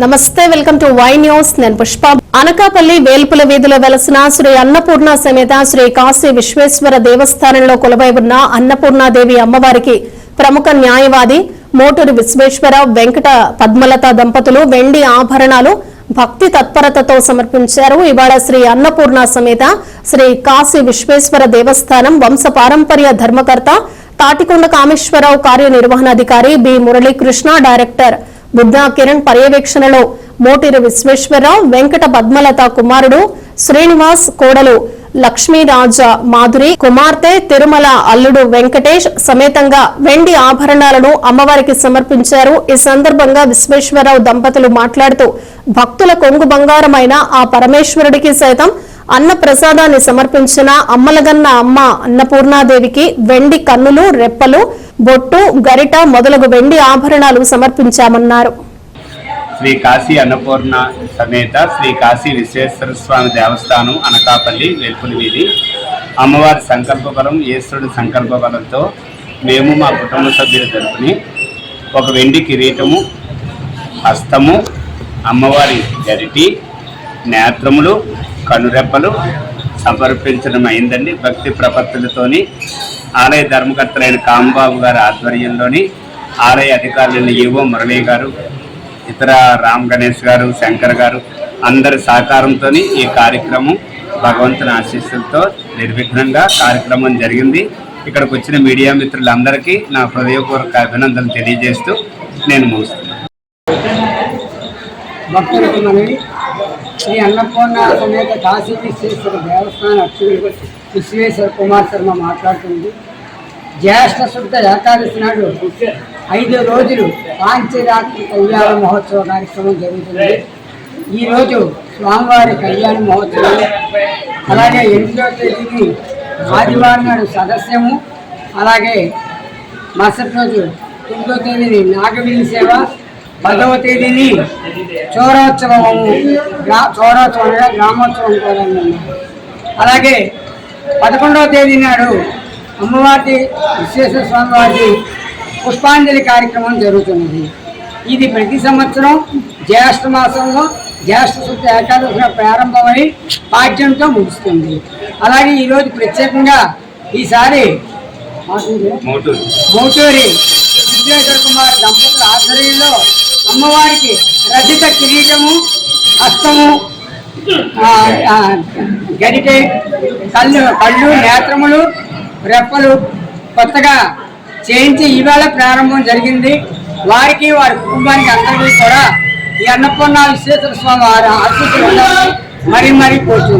నమస్తే welcome to Y news. నేను పుష్ప. అనకాపల్లి వేల్పుల వీధిలో వెలసిన శ్రీ అన్నపూర్ణ సమేత శ్రీ కాశీ విశ్వేశ్వర దేవస్థానంలో కొలవై ఉన్న అన్నపూర్ణాదేవి అమ్మవారికి ప్రముఖ న్యాయవాది మోటూరి విశ్వేశ్వర వెంకట పద్మలత దంపతులు వెండి ఆభరణాలు భక్తి తత్పరతతో సమర్పించారు. ఇవాళ శ్రీ అన్నపూర్ణ సమేత శ్రీ కాశీ విశ్వేశ్వర దేవస్థానం వంశ పారంపర్య ధర్మకర్త తాటికొండ కామేశ్వరరావు కార్యనిర్వహణాధికారి బి మురళీకృష్ణ డైరెక్టర్ బుద్ధా కిరణ్ పర్యవేక్షణలో మోటిరి విశ్వేశ్వరరావు వెంకట పద్మలత కుమారుడు శ్రీనివాస్ కోడలు లక్ష్మీరాజ మాధురి కుమార్తె తిరుమల అల్లుడు వెంకటేష్ సమేతంగా వెండి ఆభరణాలను అమ్మవారికి సమర్పించారు. ఈ సందర్భంగా విశ్వేశ్వరరావు దంపతులు మాట్లాడుతూ భక్తుల కొంగు బంగారమైన ఆ పరమేశ్వరుడికి సైతం అన్న ప్రసాదాన్ని సమర్పించిన అమ్మలగన్న అమ్మ అన్నపూర్ణాదేవికి వెండి కన్నులు రెప్పలు బొట్టు గరిట మొదలగు వెండి ఆభరణాలు సమర్పించామన్నారు. శ్రీ కాశీ అన్నపూర్ణ సమేత శ్రీ కాశీ విశ్వేశ్వర స్వామి దేవస్థానం అనకాపల్లి వెల్పులి వీధి. అమ్మవారి సంకల్ప బలం ఈశ్వరుడి సంకల్ప బలంతో మేము మా కుటుంబ సభ్యులు తరపుని ఒక వెండి కిరీటము హస్తము అమ్మవారి గరిటి నేత్రములు కనురెప్పలు సమర్పించడం అయిందండి. భక్తి ప్రపత్తులతోని ఆలయ ధర్మకర్తలైన కాంబాబు గారి ఆధ్వర్యంలోని ఆలయ అధికారులైన ఈవో మురళీ గారు ఇతర రామ్ గణేష్ గారు శంకర్ గారు అందరి సహకారంతో ఈ కార్యక్రమం భగవంతుని ఆశీస్సులతో నిర్విఘ్నంగా కార్యక్రమం జరిగింది. ఇక్కడికి వచ్చిన మీడియా మిత్రులందరికీ నా హృదయపూర్వక అభినందనలు తెలియజేస్తూ నేను ముగిస్తున్నాను. శ్రీ అన్నపూర్ణ సమేత కాశీ విశ్వేశ్వర దేవస్థాన అర్చకులు విశ్వేశ్వర కుమార్ శర్మ మాట్లాడుతుంది. జ్యేష్ఠ శుద్ధ ఏకాదశి నాడు ఐదు రోజులు పాంచరాత్రి కళ్యాణ మహోత్సవ కార్యక్రమం జరుగుతుంది. ఈరోజు స్వామివారి కళ్యాణ మహోత్సవం. అలాగే ఎనిమిదో తేదీని ఆదివారం నాడు సదస్యము. అలాగే మరుసటి రోజు తొమ్మిదో తేదీని నాగవీరి సేవ. పదవ తేదీని చోరోత్సవము గ్రా చోరోత్సవం అనగా గ్రామోత్సవం కూడా. అలాగే పదకొండవ తేదీ నాడు అమ్మవారి విశ్వేశ్వర స్వామి వారి పుష్పాంజలి కార్యక్రమం జరుగుతున్నది ఇది ప్రతి సంవత్సరం జ్యేష్ఠ మాసంలో జ్యేష్ఠ శుద్ధ ఏకాదశిన ప్రారంభమై పాఠ్యంతో ముగుస్తుంది అలాగే ఈరోజు ప్రత్యేకంగా ఈసారి. మోటూరు విశ్వేశ్వర కుమార్ దంపతుల ఆధ్వర్యంలో అమ్మవారికి రజిత కిరీటము హస్తము ఆ, గరిటె కళ్ళు కళ్ళు నేత్రములు రెప్పలు కొత్తగా చేయించి ఇవాళ ప్రారంభం జరిగింది. వారికి వారి కుటుంబానికి అందరికీ కూడా ఈ అన్నపూర్ణ విశ్వేశ్వర స్వామి వారి ఆశీస్సులు మరీ మరీ